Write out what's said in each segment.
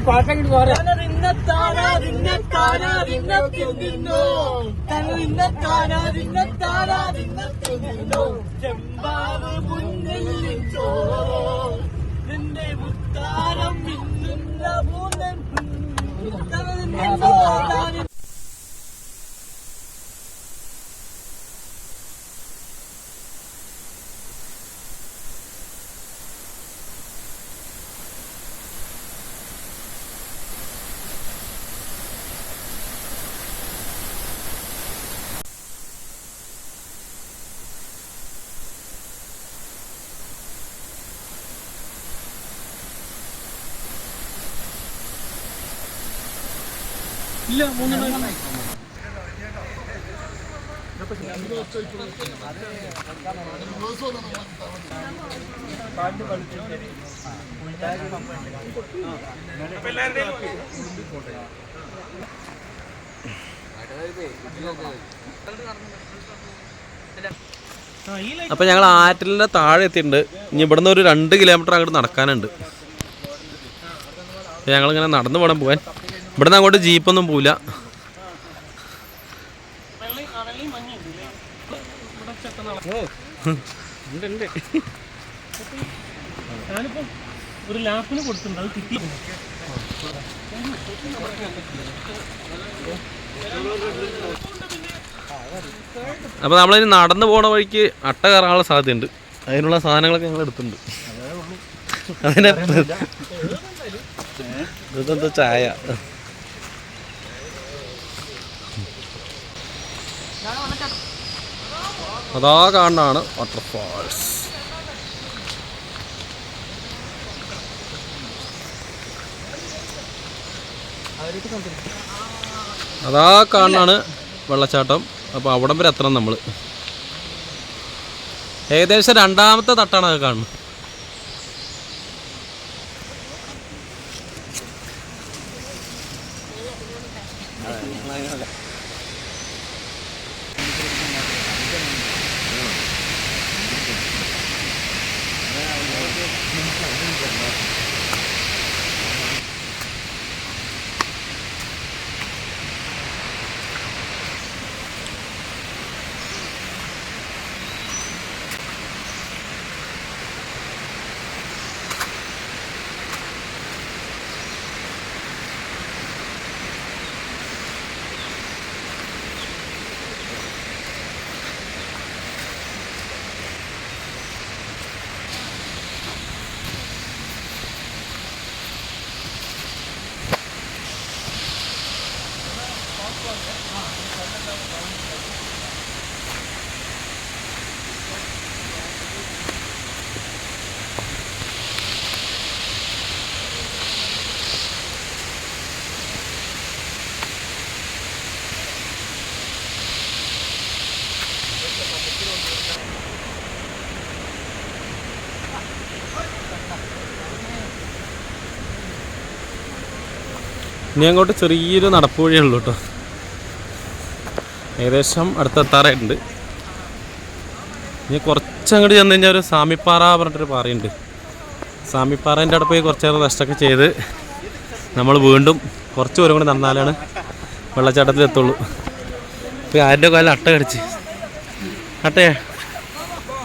ഈ പാട്ടെങ്കിലും വേറെ ചെമ്പാവ് മുന്നിൽ ചോറോ നിന്റെ മുത്താരം മിന്നുന്ന പൂന്തൻ ഇല്ല മൂന്നെണ്ണം അപ്പൊ ഞങ്ങൾ ആറ്റിലിന്റെ താഴെ എത്തിയിട്ടുണ്ട്. ഇനി ഇവിടുന്ന് ഒരു രണ്ട് കിലോമീറ്റർ അങ്ങോട്ട് നടക്കാനുണ്ട്. ഞങ്ങളിങ്ങനെ നടന്നു വേണം പോകാൻ ഇവിടുന്ന് അങ്ങോട്ട് ജീപ്പൊന്നും പോവില്ല. അപ്പൊ ഒരു ലാപ്പിന് കൊടുത്തിട്ടുണ്ട് അത് കിട്ടി അപ്പോൾ നമ്മളിനി നടന്നു പോണ വഴിക്ക് അട്ട കയറാനുള്ള സാധ്യതയുണ്ട്. അതിനുള്ള സാധനങ്ങളൊക്കെ ഞങ്ങൾ എടുത്തിട്ടുണ്ട്. ഇതെന്താ ചായ? അതാ കാണാണ് വാട്ടർഫാൾസ് അതാ കാണാണ് വെള്ളച്ചാട്ടം. അപ്പോൾ അവിടം വരെ എത്തണം നമ്മൾ ഏകദേശം രണ്ടാമത്തെ തട്ടാണ് അത് കാണുന്നത്. ഇനി അങ്ങോട്ട് ചെറിയൊരു നടപ്പ് വഴിയേ ഉള്ളൂ കേട്ടോ ഏകദേശം അടുത്തെത്താറായിട്ടുണ്ട്. ഇനി കുറച്ചങ്ങോട്ട് ചെന്ന് കഴിഞ്ഞാൽ ഒരു സാമിപ്പാറ പറഞ്ഞിട്ടൊരു പാറയുണ്ട്. സാമിപ്പാറേന്റെ അവിടെ പോയി കുറച്ച് നേരം റെസ്റ്റൊക്കെ ചെയ്ത് നമ്മൾ വീണ്ടും കുറച്ച് ദൂരം കൂടി നടന്നാലാണ് വെള്ളച്ചാട്ടത്തിൽ എത്തുള്ളൂ. ഇപ്പോൾ ആരുടെ കാലം അട്ട കടിച്ച്. അട്ടയാ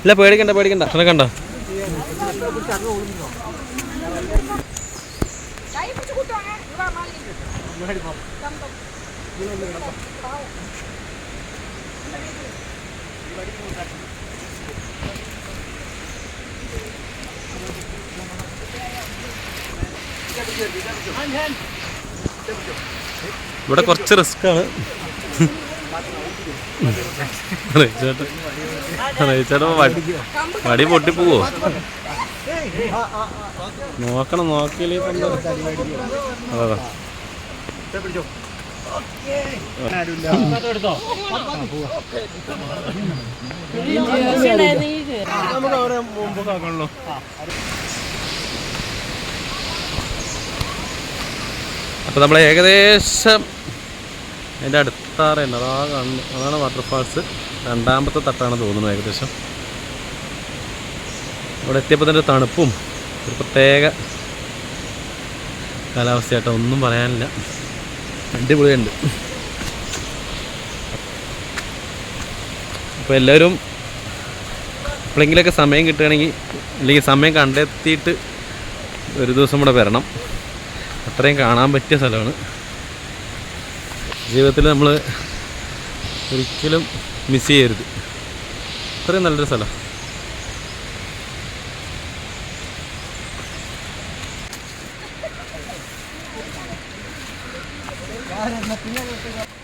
ഇല്ല പേടിക്കണ്ട പേടിക്കണ്ട. അട്ടനെ കണ്ടോ. ഇവിടെ കുറച്ച് റിസ്ക് ആണ്. ചേട്ടൻ ചേട്ടാ വടി വടി പൊട്ടിപ്പോവോ? നോക്കണം നോക്കിയില്ലേ അതാ. എടുത്തോ. നമുക്ക് ആക്കണല്ലോ അപ്പോൾ നമ്മൾ ഏകദേശം അതിന്റെ അടുത്താറ അതാ അതാണ് വാട്ടർഫാൾസ്. രണ്ടാമത്തെ തട്ടാണ് തോന്നുന്നു ഏകദേശം. അവിടെ എത്തിയപ്പോൾ തന്നെ തണുപ്പും ഒരു പ്രത്യേക കാലാവസ്ഥയായിട്ട് ഒന്നും പറയാനില്ല. അടിപൊളിയുണ്ട്. അപ്പോൾ എല്ലാവരും എപ്പോഴെങ്കിലൊക്കെ സമയം കിട്ടുകയാണെങ്കിൽ അല്ലെങ്കിൽ സമയം കണ്ടെത്തിയിട്ട് ഒരു ദിവസം കൂടെ വരണം. അത്രയും കാണാൻ പറ്റിയ സ്ഥലമാണ്. ജീവിതത്തിൽ നമ്മൾ ഒരിക്കലും മിസ് ചെയ്യരുത്. അത്രയും നല്ലൊരു സ്ഥലം.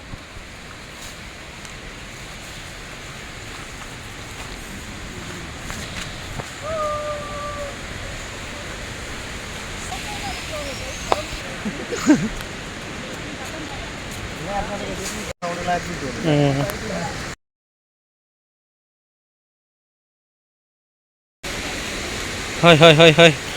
はいはいはいはい。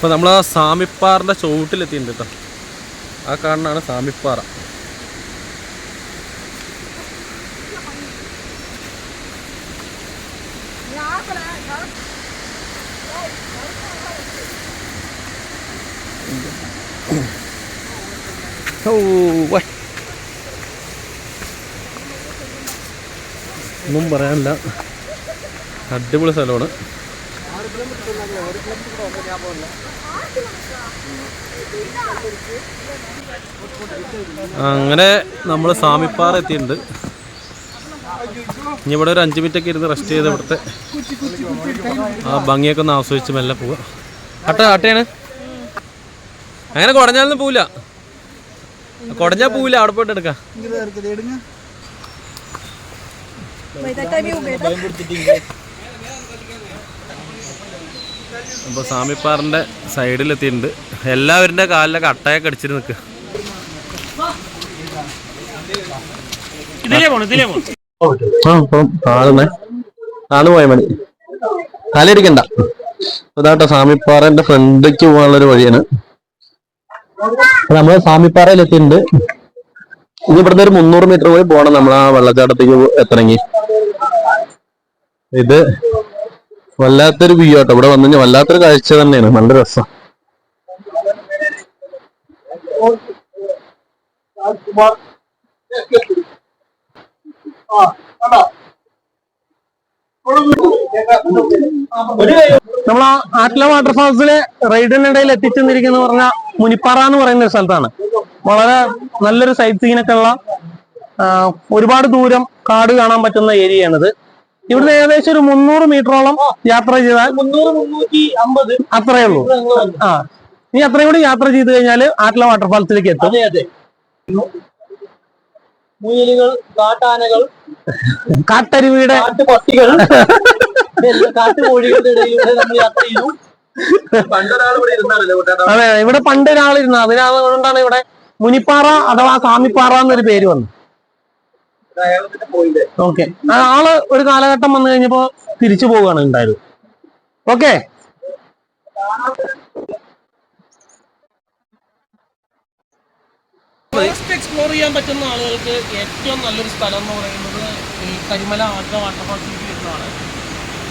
അപ്പോൾ നമ്മൾ ആ സാമിപ്പാറിന്റെ ചുവട്ടിലെത്തിയിട്ടുണ്ട് കേട്ടോ ആ കാണുന്നതാണ് സാമിപ്പാറ. ഒന്നും പറയാനില്ല. അടിപൊളി സ്ഥലമാണ്. അങ്ങനെ നമ്മൾ സ്വാമിപ്പാറ എത്തിയിട്ടുണ്ട്. ഇനി ഇവിടെ ഒരു അഞ്ച് മിനിറ്റ് ഒക്കെ ഇരുന്ന് റെസ്റ്റ് ചെയ്ത് ഇവിടുത്തെ ആ ഭംഗിയൊക്കെ ഒന്ന് ആസ്വദിച്ച് മെല്ലെ പോവുക അട്ട അട്ടയാണ്. അങ്ങനെ കുടഞ്ഞാലൊന്നും പോവില്ല. കുടഞ്ഞാ പോവില്ല അവിടെ പോയിട്ട് എടുക്കാം. അപ്പോൾ സ്വാമിപ്പാറിന്റെ സൈഡിലെത്തിയിട്ടുണ്ട്. എല്ലാവരുടെ കാലിലൊക്കെ അട്ടയൊക്കെ അടിച്ചിട്ട് നിൽക്കുക താഴ്ന്നു. പോയാൽ മതി. തലയിടിക്കണ്ട അതാട്ടോ സ്വാമിപ്പാറന്റെ ഫ്രണ്ടിലേക്ക് പോകാനുള്ളൊരു വഴിയാണ്. നമ്മൾ സാമിപ്പാറയിൽ എത്തിയിട്ടുണ്ട് ഇനി ഇവിടുന്ന് ഒരു മുന്നൂറ് മീറ്റർ പോയി പോകണം നമ്മൾ ആ വെള്ളച്ചാട്ടത്തേക്ക് എത്തണമെങ്കിൽ ഇത് വല്ലാത്തൊരു വ്യൂ ആട്ടോ. ഇവിടെ വന്നു കഴിഞ്ഞാൽ വല്ലാത്തൊരു കാഴ്ച തന്നെയാണ്. നല്ല രസം. നമ്മൾ ആറ്റില വാട്ടർഫാൾസിലെ റൈഡിനിടയിൽ എത്തിച്ചെന്നിരിക്കുന്ന പറഞ്ഞ മുനിപ്പാറ എന്ന് പറയുന്ന ഒരു സ്ഥലത്താണ്. വളരെ നല്ലൊരു സൈറ്റ് സീനൊക്കെ ഉള്ള ഒരുപാട് ദൂരം കാട് കാണാൻ പറ്റുന്ന ഏരിയയാണിത് ഇവിടുന്ന് ഏകദേശം ഒരു മുന്നൂറ് മീറ്ററോളം യാത്ര ചെയ്താൽ മുന്നൂറ് മുന്നൂറ്റി അമ്പത്. അത്രയേ ഉള്ളൂ. ആ. ഇനി അത്രയും കൂടി യാത്ര ചെയ്ത് കഴിഞ്ഞാൽ ആറ്റ്ല വാട്ടർഫാൾസിലേക്ക് എത്തും. മുയലുകൾ കാട്ടാനകൾ കാട്ടരുവിയുടെ പട്ടികൾ കാട്ടുകോഴികളുടെ ഇടയിലൂടെ നമ്മൾ യാത്ര ചെയ്തു. അതെ ഇവിടെ പണ്ട് അതിനാണ് ഇവിടെ മുനിപ്പാറ അഥവാ സാമിപ്പാറ എന്നൊരു പേര് വന്നത്. ഓക്കെ ആൾ ഒരു കാലഘട്ടം വന്നു കഴിഞ്ഞപ്പോ തിരിച്ചു പോവുകയാണ് ഉണ്ടായത് ഓക്കെ എക്സ്പ്ലോർ ചെയ്യാൻ പറ്റുന്ന ആളുകൾക്ക് ഏറ്റവും നല്ലൊരു സ്ഥലം എന്ന് പറയുന്നത് ഈ കരിമല ആദ്യ വാട്ടർഫാൾസിലേക്ക് വരുന്നതാണ്.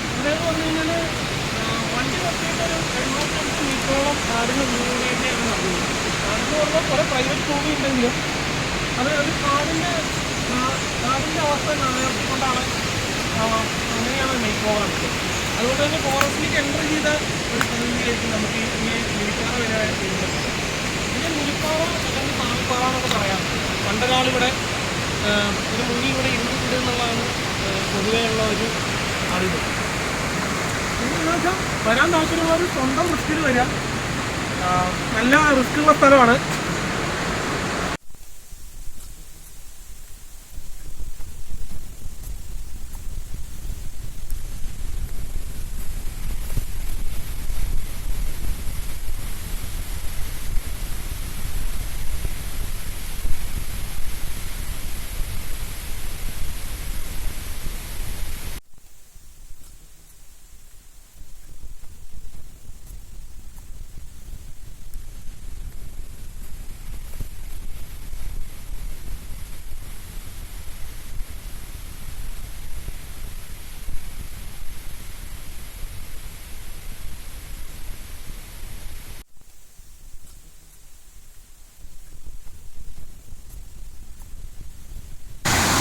ഇവിടെ എന്ന് പറഞ്ഞു കഴിഞ്ഞാൽ വണ്ടി നിർത്തിയിട്ട് ഒരു എഴുന്നൂറ്റമ്പത് മീറ്ററോളം കാടിന് തന്നെയാണ് നടന്നത് കാടെന്ന് പറഞ്ഞാൽ കുറെ പ്രൈവറ്റ് ഭൂമി ഉണ്ടെങ്കിലും അത് ഒരു കാടിന്റെ പ്രതിനിധിയായിരിക്കും നമുക്ക് ഈ മുരിപ്പാറ വരെ വരുന്നത് ഇതിനെ മുരിപ്പാറ അല്ലെങ്കിൽ താമിപ്പാറ എന്നൊക്കെ പറയാം. പണ്ടൊരാളിവിടെ ഒരു മുങ്ങി ഇവിടെ ഇരുന്നിട്ടുണ്ട് എന്നുള്ളതാണ് പൊതുവെയുള്ള ഒരു അറിവ്. എന്താണെന്ന് വെച്ചാൽ വരാൻ താല്പര്യമുള്ളവർ സ്വന്തം റിസ്കിൽ വരിക. നല്ല റിസ്ക്കുള്ള സ്ഥലമാണ്.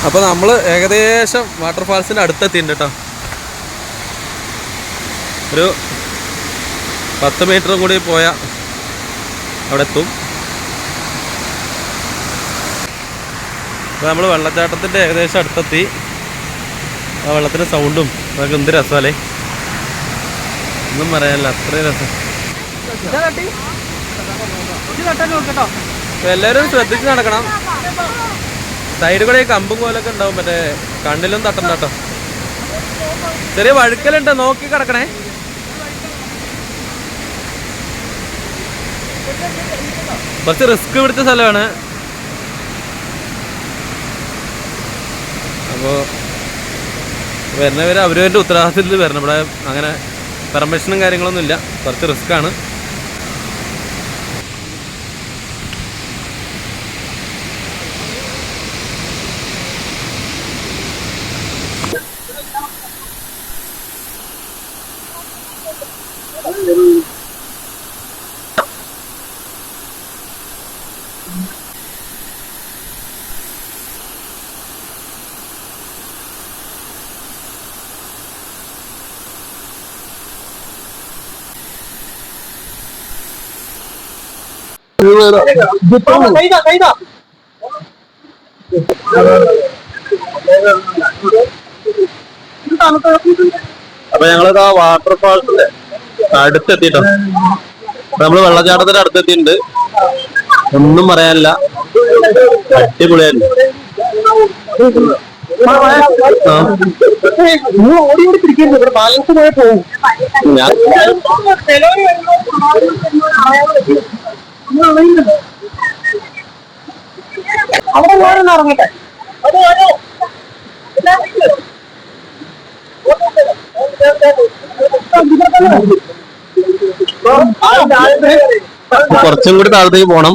അപ്പോൾ നമ്മൾ ഏകദേശം വാട്ടർഫാൾസിന്റെ അടുത്തെത്തിയിട്ടുണ്ട് കേട്ടോ ഒരു പത്ത് മീറ്റർ കൂടി പോയാൽ അവിടെ എത്തും. അപ്പോൾ നമ്മൾ വെള്ളച്ചാട്ടത്തിന്റെ ഏകദേശം അടുത്തെത്തി. ആ വെള്ളത്തിന്റെ സൗണ്ടും അതൊക്കെ എന്ത് രസമല്ലേ ഒന്നും പറയാനില്ല അത്രയും രസം. എല്ലാരും എല്ലാവരും ശ്രദ്ധിച്ച് നടക്കണം. സൈഡ് കൂടെ കമ്പും കോലൊക്കെ ഉണ്ടാവും. മറ്റേ കണ്ണിലും തട്ടണ്ട കേട്ടോ ചെറിയ വഴുക്കലുണ്ട്. നോക്കി കിടക്കണേ. കുറച്ച് റിസ്ക് പിടിച്ച സ്ഥലമാണ്. അപ്പോൾ വരുന്നവർ അവരവരുടെ ഉത്തരവാദിത്തത്തിൽ വരണം. ഇവിടെ അങ്ങനെ പെർമിഷനും കാര്യങ്ങളൊന്നും ഇല്ല കുറച്ച് റിസ്ക്കാണ് അപ്പൊ ഞങ്ങളിത് ആ വാട്ടർഫാൾസിന്റെ അടുത്തെത്തിട്ടോ. നമ്മൾ വെള്ളച്ചാട്ടത്തിന്റെ അടുത്തെത്തിയിട്ടുണ്ട്. ഒന്നും പറയാനില്ല. അടിപൊളിയായിരുന്നു. അവിടെ വേറെ ഇറങ്ങട്ടെ. കുറച്ചും കൂടി താഴത്തേക്ക് പോണം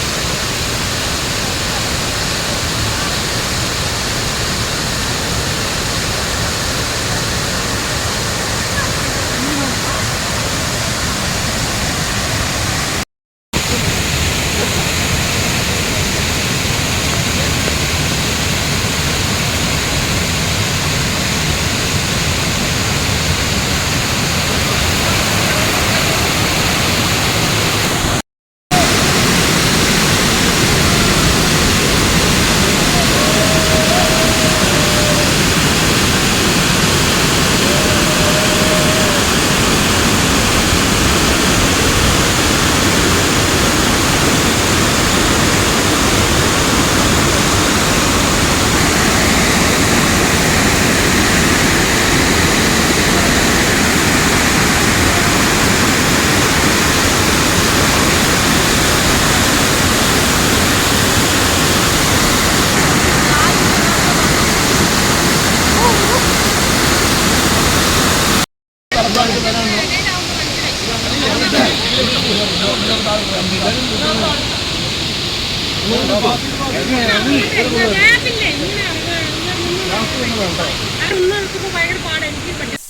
ഭയങ്കര പാടാണ് എനിക്ക്